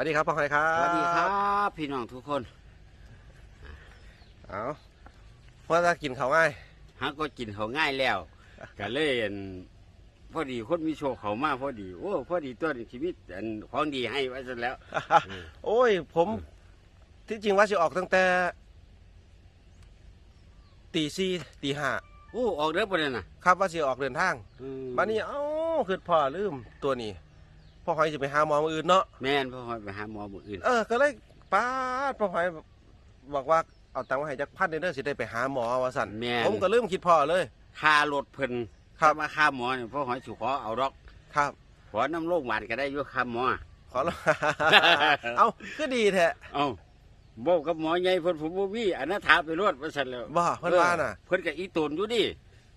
วัสดีครับพ่อหอยครับสวัสดีครับพี่น้องทุกคนเอาว่าจะกินเขาวง่ายฮักก็กินเขาวง่ายแล้วก็เลยอั่นพอดีคนมีโชคเขามาพอดีโอ้พอดีตัวนี้ชีวิตอันของดีให้ไว้ซะแล้วอืมโอ้ย ผมที่จริงว่าจะออกตั้งแต่ตีสี่ตีห้าโอ้ออกเด้อประเด็นน่ะครับว่าจะออกเดินทางอืมบัดนี้เอ้าคือพ่อลืมตัวนี้ พ่อหอยจะไปหาหมอมืออื่นเนาะแม่นพ่อหอยไปหาหมอมืออื่น เออก็เลยป้าดพ่อหอยบอกว่าเอาตังค์มาให้จักพันเด้อสิได้ไปหาหมอว่าสั่นแม่น ผมก็ลืมคิดพ่อเลย ค่ารถเพิ่นครับมาค่าหมอเนี่ยพ่อหอยสิขอเอาดอก ครับ ขอน้ำโรงพยาบาลก็ได้อยู่ค่าหมอ ขอละเอาก็ดีแท้เอ้าบอกกับหมอใหญ่เพิ่นผมบ่มีอันนั้นถามไปรวดว่าซั่นแล้วบ่เพิ่นว่าน่ะ เพิ่นก็อีตูนอยู่ดิ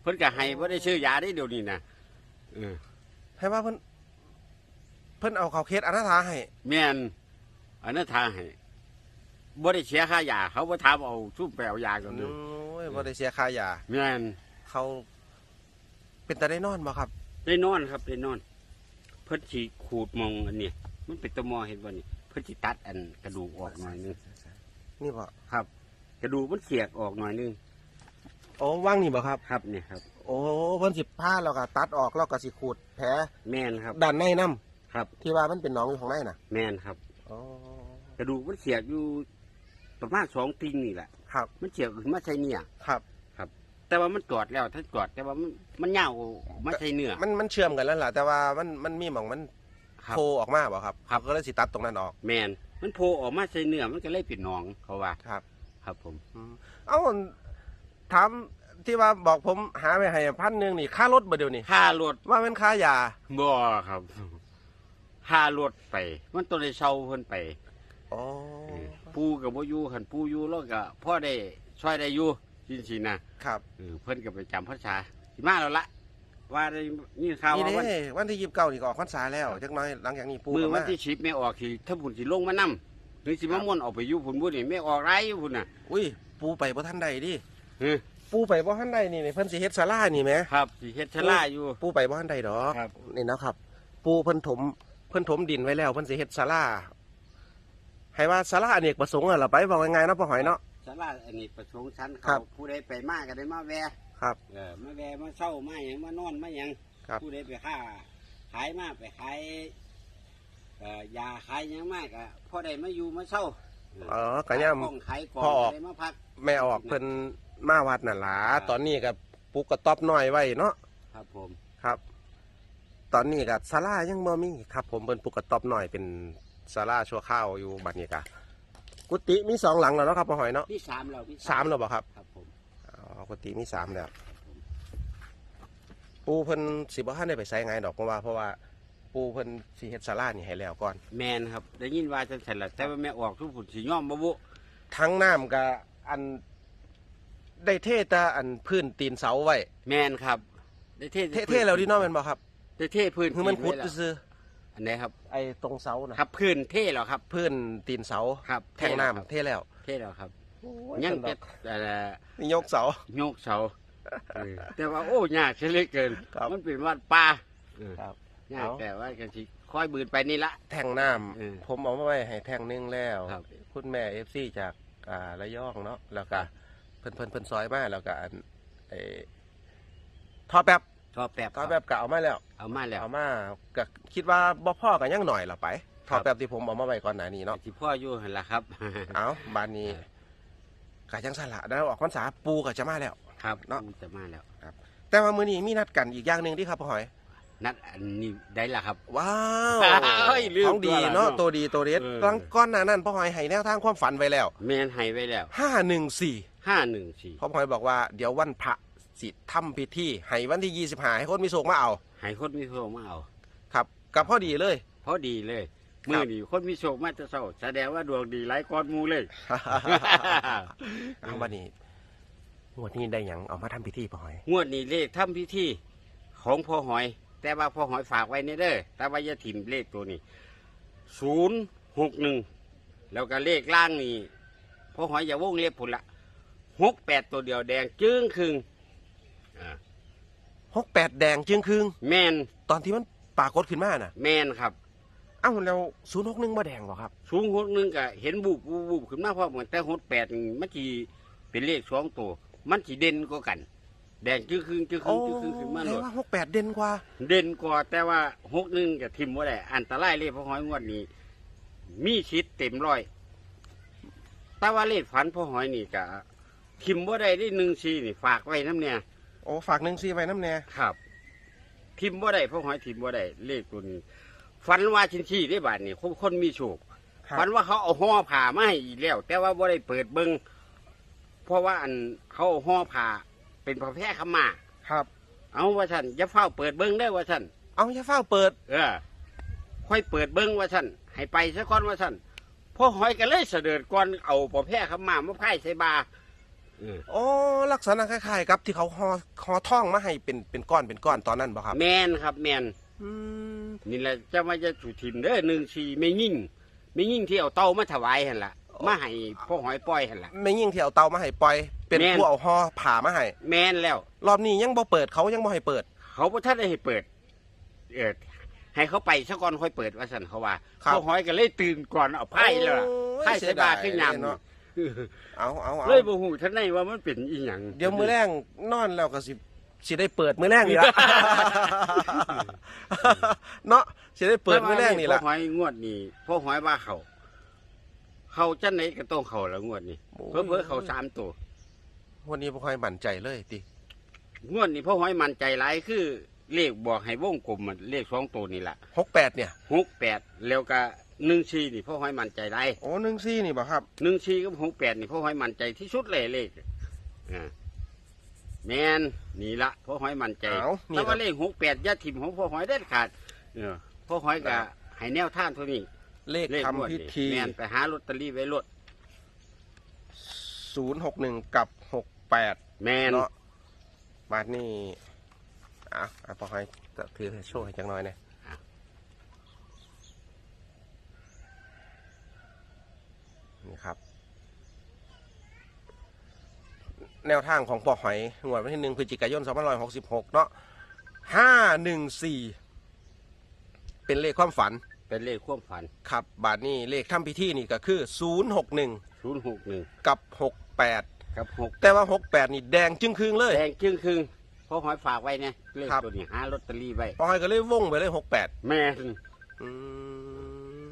เพิ่นก็ให้บ่ได้ซื้อยาได้เดี๋ยวนี้นะเออให้ว่าเพิ่น เพิ่นเอาเขาเคสอนาถาให้แม่นอันนั้นทางให้บ่ได้เสียค่ายาเขาบ่ถามเอาซุ่มไปเอายากันโอ้เลยยบ่ได้เสียค่ายาแม่นเขาเป็นตาได้นอนบ่ครับ ได้นอนครับได้นอน เพิ่นสิขูดมองอันนี้มันเป็นตะมอเห็นบ่นี่เพิ่นสิตัดอันกระดูกออกหน่อยหนึงนี่บ่ครับ กระดูกมันเสียกออกหน่อยหนึงโอ้ว่างนี่บ่ครับ ครับเนี่ยครับ โอ้เพิ่นสิผ้าแล้วก็ตัดออกแล้วก็สิขูดแผลแม่นครับด้านในนํ ครับ ที่ว่ามันเป็นหนองอยู่ข้างในน่ะแม่นครับ อ๋อกระดูกมันเสียกอยู่ประมาณสองติงนี่แหละ ครับมันเสียกขึ้นมาใส่เนี่ย ครับ แต่ว่ามันกอดแล้วถ้ากอดแต่ว่ามันมันเหงามาใส่เนื้อมันมันเชื่อมกันแล้วล่ะแต่ว่ามันมันมีหม่องมันครับ โผล่ออกมาบ่ครับครับเขาก็เลยสิตัดตรงนั้นออกแมนมันโผล่ออกมาใส่เนื้อมันก็เลยปิดหนองเขาว่า ครับ ครับผมอืมเอ้าถามที่ว่าบอกผมหาไปให้พันหนึงนี่ค่ารถบ่เดี๋ยวนี้ค่ารถว่าเป็นค่ายาบ่ครับ ค่ารถไป มันต้องได้เช่าเพิ่นไปอ๋อปูกับบ่อยู่คันปูอยู่แล้วก็พ่อได้ช่วยได้อยู่จริงๆนะครับเออเพิ่นก็ไปจำพรรษาสิมาแล้วละว่าได้ยินข่าวนี่ว่าวันเด้วันที่ยีิบเก้านี่ก็ออกพรรษาแล้วจักหน้อยหลังจากนี้ปูมือก็วันมาที่10ไม่ออกสิถ้าพุ่นสิลงมานํหรือสิมาม่วนออกไปอยู่พุ่นบ่นี่ไม่ออกไรอยู่พุ่นน่ะอุ้ยปูไปบ่ทันใดดิเออปูไปบ่ทันใดนี่นี่เพิ่นสิเฮ็ดศาลานี่แหมครับสิเฮ็ดชะลาอยู่ ปูไปบ่ทันใดดอกครับ นี่นะครับ ปูเพิ่นถม เพิ่นถมดินไว้แล้วเพิ่นสิเฮ็ดศาลาให้ว่าศาลาอเนกประสงค์อะล่ะไปบอกง่ายๆเนาะพ่อหอยเนาะ สาราอันนี้ประสงค์ชั้นครัเขาบ ผู้ใดไปมากก็ได้มาแวะครับ เออมาแวะมาเช่ามาหยังมานอนมาหยังครับ ผู้ใดไปค้าขายมาไปขายเอ่อยาขายหยังมากอะพ่อได้มาอยู่มาเช่าอ๋อก็ย่ํขายของขายกล่องพ่อออก ได้มาพักแม่ออกเพิ่นมาวัดน่ะล่ะครับ ตอนนี้ก็ปลูกกระต๊อบน้อยไว้เนาะครับผม ครับ ตอนนี้ก็ศาลายังบ่มีครับ ผมเพิ่นปลูกกระต๊อบน้อยเป็นศาลาชั่วคราวอยู่บัดนี้กะกุฏิมีสองหลังแล้วเนาะครับพ่อหอยเนาะพี่สามแล้วพี่สามแล้วบ่ครับครับผมอ๋อกุฏิมีสามแล้วครับผมปูเพิ่นสิบ่ทันได้ไปใส่ไงดอกเพราะว่าเพราะว่าปูเพิ่นสิเฮ็ดศาลานี่ให้แล้วก่อน แมนครับ ได้ยินว่าจังซั่นล่ะแต่ว่าแม่ออกทุกผุนสิย่อมบ่บุทั้งน้ำกับอันได้เทแต่อันพื้นตีนเสาไว้แมนครับ ได้เทศเทเทแล้วดิเนาะแม่นบ่ครับ ได้เทพื้นคือมันขุดไว้แล้วซื่ออันไหนครับๆไอ้ตรงเสานะครับพื้นเทแล้วครับพื้นตีนเสาครับแทงน้ำเทแล้ว เทแล้วครับยังจะเอ่อนี่ยกเสาโยกเสาเออแต่ว่าโอ้ยากเสียเหลือเกินครับมันเป็นวัดป่าเออครับยากเอาแต่ว่ากันสิค่อยบืนไปนี่ละแทงน้เออำผมเอามาไว้ให้แทงหนึงแล้วครับคุณแม่เอฟซีจากอ่าระยองเนาะแล้วก็เพิ่นเพิ่นเพิ่นซอยมาแล้วก็อันไอ้ท่อแป๊บ ทอแป๊บท่อแป๊บก็เอามาแล้ว เอามาแล้วเอามาก็คิดว่าบ่พ่อกันยังหน่อยละไปคท่รัอบแป๊บที่ผมเอามาไว้ก่อนหน้านี้เนาะที่พ่ออยู่หันละครับ เอาบานนี้กาจังสละแล้วออกพรรษาปูก็จะมาแล้ว ครับเนาะจะมาแล้วแต่ว่ามื้อนี้มีนัดกันอีกอย่างหนึ่งที่ครับพ่อหอยนัดอันนี้ได้ละครับ ว้าวเฮ้ยลืมของดีตัวละเนาะเนาะตัวดีตัวเด็ดเออหลังก้อนหน้านั้นพ่อหอยให้แนวทางความฝันไว้แล้วแมนให้ไว้แล้วห้าหนึ่งสี่ห้าหนึ่งสี่พ่อหอยบอกว่าเดี๋ยววันพระ สิทำพิธีให้วันที่ยี่สิบห้าให้คนมีโศกมาเอา ให้คนมีโชคมาเอาครับกับพ่อดีเลยพอดีเลยมือนี่คนมีโชคมาจะเศร้าแสดงว่าดวงดีหลายก้อนหมูเลย เอาวันนี้งวดนี้ได้หยังเอามาทำพิธีพ่อหอย งวดนี้เลขทำพิธีของพ่อหอย แต่ว่าพ่อหอยฝากไว้ในเด้อแต่ว่าอย่าถิ่มเลขตัวนี้ศูนย์หกหนึ่งแล้วก็เลขล่างนี่พ่อหอยอย่าวงเล็บผุนละหกแปดตัวเดียวแดงจึ้งครึ่ง อ่าหกแปดแดงจึงคืงแมนตอนที่มันปรากฏขึ้นมาน่ะแมนครับเอ้าแล้วศูนย์หกหนึ่งบ่แดงบ่ครับ สูงหดหนึงก็เห็นบุบบุบบุบขึ้นมาพร้อมกันแต่หดแปดนี่มันจีเป็นเลขสองตัว มันจีเด่นกว่ากัน แดงจื้อครึ่งจื้อครึ่งจื้อครึ่งขึ้นมาแปโลลดว่าหกแปดเด่นกว่า เด่นกว่าแต่ว่าหกหนึ่งกับทิมว่าได้อันตรายเลยเพราะหอยงวดนี้ มีชิดเต็มร้อยแต่ว่าเลขฝันพ่อหอยนี่กะทิมว่าได้ได้หนึ่งชีนี่ฝากไว้น้ำเนี่ย โอ้ฝากหนึ่งซีไว้น้ำแน่ครับ ทิมว่าได้พ่อหอยทิมว่าได้เลขตัวนี้ฝันว่าชินชีได้บาทนี่คนคนมีโชคครับฝันว่าเขาเอาห่อผ่ามาให้อีกแล้ว แต่ว่าว่าได้เปิดเบิงเพราะว่าอันเขาเอาห่อผ่าเป็นพระแพร่ขาวมาครับ เอาว่าท่านอย่าเฝ้าเปิดเบิงได้อว่าท่าน เอาอย่าเฝ้าเปิด เออ ค่อยเปิดเบิ้งว่าท่านให้ไปซะก่อนว่าท่านพ่อหอยก็เลยเสด็จก่อนเอาปอแพร่เข้ามามาไพ่ใส่บา เออโอ้ลักษณะคล้ายๆ กับที่เขาห่อห่อท่องมาให้เป็นเป็นก้อนเป็นก้อนตอนนั้นบ่ครับแมนครับแมนอืมนี่แหละจะมาจะถูทิมเด้อหนึ่งชีไม่ยิ่งไม่ยิ่งที่เอาเต้ามาถวายหันละมาให้พ่อหอยปล่อยหันละไม่ยิ่งที่เอาเตามาให้ปล่อย เป็นแม่น ผู้เอาห่อผ่ามาให้แมนแล้ว รอบนี้ยังบ่เปิดเขายังบ่ให้เปิด เขาพระท่านได้ให้เปิด เออให้เขาไปซะก่อนค่อยเปิดว่าสันเขาว่าครับ พ่อหอยก็เลยตื่นก่อนเอาไพ่เลยล่ะโอ้ยไพ่ใส่บาขึ้นยเสียดายเลยเนาะำ เอาเอาเอาเลยบ่หูท่านได้ว่ามันเป็นอีหยังเดี๋ยวมือแรงนอนแล้วก็สิสิได้เปิดมือแรงนี่ละเนาะสิได้เปิดมือแรงนี่ละพ่อหอยงวดนี่พ่อหอยว่าเขาเขาจันไหนก็ต้องเขาแล้วงวดนี่โอ้เพิ่มเพิ่เขาสามตัววันนี้บ่ค่อยมั่นใจเลยติงวดนี่พ่อหอยมั่นใจหลายคือ เลขบอกให้วงกลมมันเลขสองตัวนี่แหละหกแปดเนี่ยหกแปดแล้วก็หนึ่งชีนี่พ่อหอยมั่นใจหลายโอ้หนึ่งซี่นี่บ่ครับหนึ่งชีกับหกแปดนี่พ่อหอยมั่นใจที่สุดเลยเลขอ่าแมนนี่ละพ่อหอยมั่นใจเอานี่แต่ครัว่าบเลขหกแปดยาถิ่มของพ่อหอยเด็ดขาดเออพ่อหอยก็ให้แนวท่านตัวนี้เลขเลขงวดทำพินี่ธีแมนไปหาลอตเตอรี่ไว้รถศูนย์หกหนึ่งกับหกแปดแมนเนาะบาทนี่ อะอะพอให้ถือให้โชว์ให้จังน้อยเนี่ยนี่ครับ แนวทางของปอหอยงวดวันที่หนึ่งพฤศจิกายน2566เนาะ514เป็นเลขความฝัน เป็นเลขความฝัน ครับ บาทนี้เลขทำพิธีนี่ก็คือ061ศูนย์หกหนึ่งกับ68กับหกแต่ว่า68นี่แดงจึงคืงเลย แดงจึงครึ่ง พ่อหอยฝากไว้เนี่ยเลขครับ ตัวนี้หาลอตเตอรี่ไว้ปอหอยก็เลยวงไปเลย68แม่นอืม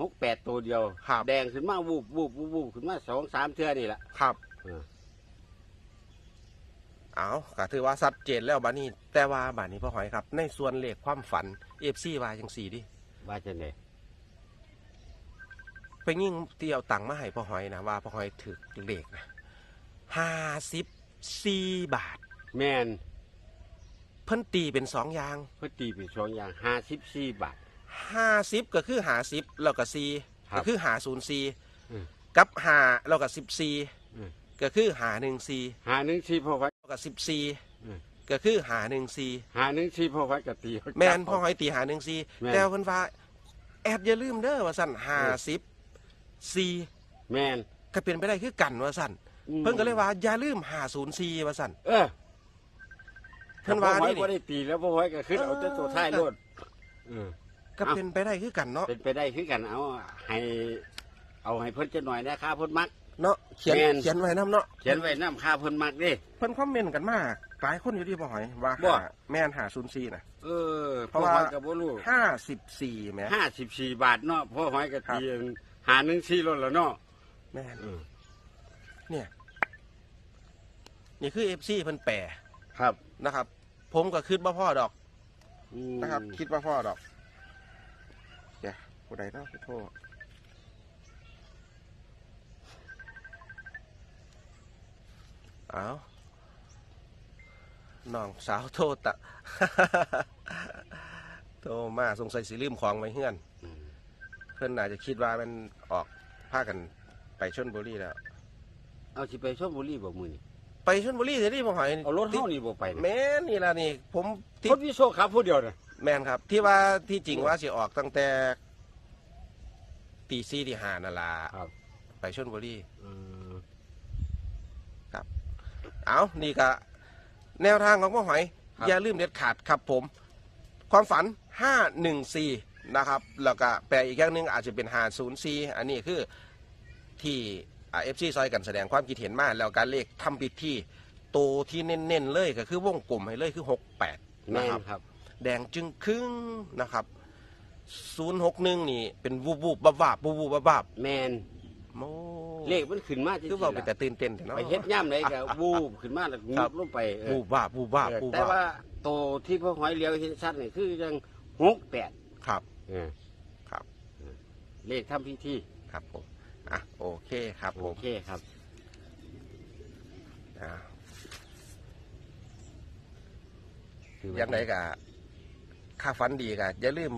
หกแปดตัวเดียว ครับแดงขึ้นมาวูบวูบวูบวูบขึ้นมาสองสามเทื่อนี่แหละครับเออเอาก็ถือว่าชัดเจนแล้วบานี้ แต่ว่าบานี้พ่อหอยครับ ในส่วนเลขความฝันเอฟซีว่าจังสี่ดิว่าจะไหนไปยิ่งเที่ยวตังค์มาให้พ่อหอยนะว่าพ่อหอยถือเลขนะห้าสิบสี่บาท แมนเพิ่นตีเป็นสองอย่างเพื่อตีเป็นสองอย่างห้าสิบสี่บาท ห้าสิบก็คือหาสิบแล้วก็สี่ครับก็คือหาศูนย์สี่อืม กับหาแล้วก็สิบสี่อืมก็คือหาหนึ่งสี่หาหนึ่งสี่พ่อหอยแล้วก็สิบสี่อืม ก็คือหาหนึ่งสี่หาหนึ่งสี่พ่อหอยกับตีแม่นพ่อหอยตีหาหนึ่งสี่แม่น แต่เพิ่นว่าแอบอย่าลืมเด้อว่าสั่นห้าสิบสี่แมนก็เป็นไปได้คือกันว่าสั่นอืม เพิ่นก็เลยว่าอย่าลืมหาศูนย์สี่ว่าสั่น เออ เพิ่นว่าพ่อหอยนี่ก็ได้ตีแล้วพ่อหอยก็ขึ้นเอาแต่ตัวท้ายรถเออ ก็เป็นไปได้คือกันเนาะเป็นไปได้คือกันเอาให้ เอาให้เพิ่นจะหน่อยนะค่าเพิ่นมัก เนาะเขียนแม่น เขียนไว้น้ำเนาะเขียนไว้น้ำค่าเพิ่นมักเดิเพิ่นคอมเมนต์กันมากหลายคนอยู่ที่บ่หอยว่าบ่ หาแม่นหาศูนย์สี่นะ เออเพพ่อราะว่าหอยกับบ่รู้ห้าสิบสี่แหม่ ห้าสิบสี่บาทเนาะพ่อหอยกับครับตีหาหนึ่งสี่รถแล้วเนาะแม่นเออเนี่ย นี่คือเอฟซีเพิ่นแปรครับนะครับ ผมก็คิดว่าพ่อดอกอืมนะครับ คิดว่าพ่อดอกเดี๋ยวผู้ใดเนาะพี่โทษเอาน้องสาวโทษตะ โทรมาสงสัยสิลืมของไว้เฮือน อืมเพื่อนอาจจะคิดว่ามันออกพากันไปชนบุรีแล้ว เอาสิไปชลบุรีบ่มื้อนี้ ไปชนบุรีเดี๋ยวนี้ผมหอยเอารถเฮานี่บ่ไปนะแม่นนี่ล่ะนี่ ผมที่คนวิโชคครับผู้เดียวน่ะแม่นครับ ที่ว่าที่จริงว่าสิออกตั้งแต่ตีสี่ที่หานาลาครับไปชนบุรีเออเอานี่ก็แนวทางของพ่อหอย อย่าลืมเด็ดขาดครับผม ความฝันห้าหนึ่งสี่นะครับ แล้วก็แปลอีกอย่างหนึงอาจจะเป็น504อันนี้คือที่ เอฟซีซอยกันแสดงความคิดเห็นมาแล้วการเลขทำพิธีโตที่เน้นๆเลยก็คือวงกลมให้เลยคือ68แม่นะนครับ ครับ แดงจึงครึ่งนะครับ061นี่เป็นวูบวูบบับวับวูบวูบบับวับแมนโมเลขมันขึ้นมาจริงคือว่าเป็นแต่ตื่นเต้นแต่เนาะ ไปเฮ็ดย่ำเลยก็วูบขึ้นมาแล้วงครับบลงไปเออ วูบวาบวูบวาบเออวูบแต่วาว่าบโตที่พ่อหอยเลี้ยวเห็นชัดนี่คือยังหกแปดครับเออครับ เลขทำพิธีครับผม อะโอเคครับผโอมเคครับ อ่าคือยังไงกะค่าฟันดีกะอย่าลืม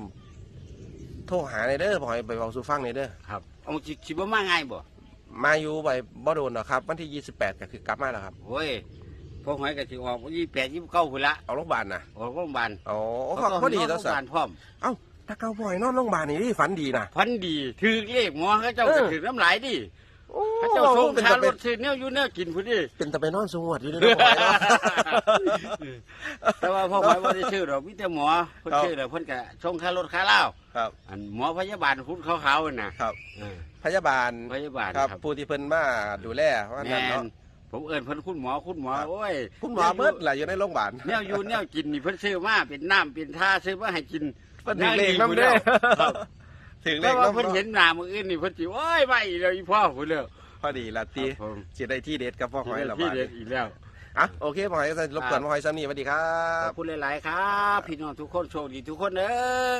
โทรหาในเด้อพอยไปเบาสู่ฟังในเด้อครับเอาจิคิดว่ามาง่ายบ่มาอยู่ไปบ่โดนหรอกครับวันที่ 28ก็คือกลับมาแล้วครับ โอ้ยพ่อหอยก็สิออกยี่แปดยี่เก้าคนละเอาโรงพยาบาลนะออกโรงพยาบาลอ๋อเขาพอดีแล้แล้ววสัสันพร้อม เอ้า ถ้าเก้าบ่อยนอนโรงพยาบาลนี่ดิฝันดีนะ พันดีถือเลขหมอเขาเจ้าเอก็อถือน้ำลายดิโอ้เขาเจ้าส่งเป็นค่าตะรเป็นถซื้อเนี่ยอยู่เนี่ยกินพุ่นดิเป็นตะไปนอนสงวดอยู่ในโรงพยาบาลเนาะ แต่ว่าพ่อหอยว่าได้ชื่อหรอกมิแต่หมอเพิ่นครับ ชื่อแล้วเพิ่นก็ส่งค่ารถค่าเหล้าครับ อันหมอพยาบาลคุณขาวๆน่ะครับ เออพยาบาลพยาบาลครับครับผู้ที่เพิ่นมาดูแลว่าแมนั่นนเนาะ ผมเอิ้นเพิ่นคุณหมอคุณหมอครับ โอ้ย คุณหมอเบิดแหละอยู่ในโรงพยาบาล แนวอยู่แนวกินนี่เพิ่นซื้อมาเป็นน้ำเป็นท่าซื้อมาให้กินเพิ่นถึงเลขน้ำเด้อครับถึงเลแต่ขว่าน้ำเพิ่นเห็นหน้ามืออื่นนี่เพิ่นสิโอ้ยไปอีกแล้วอีพ่อพุ่นแล้ว พอดีละตีครับผม สิได้ที่เด็ดกับพ่อหอยละที่บาดเด็ดอีกแล้ว อะโอเคพ่อหอยรบกวนพ่อหอยซ้ำนี่สวัสดีครัขอบบคุณหลาย ๆ ครับ พี่น้องทุกคนโชคดีทุกคนเด้อ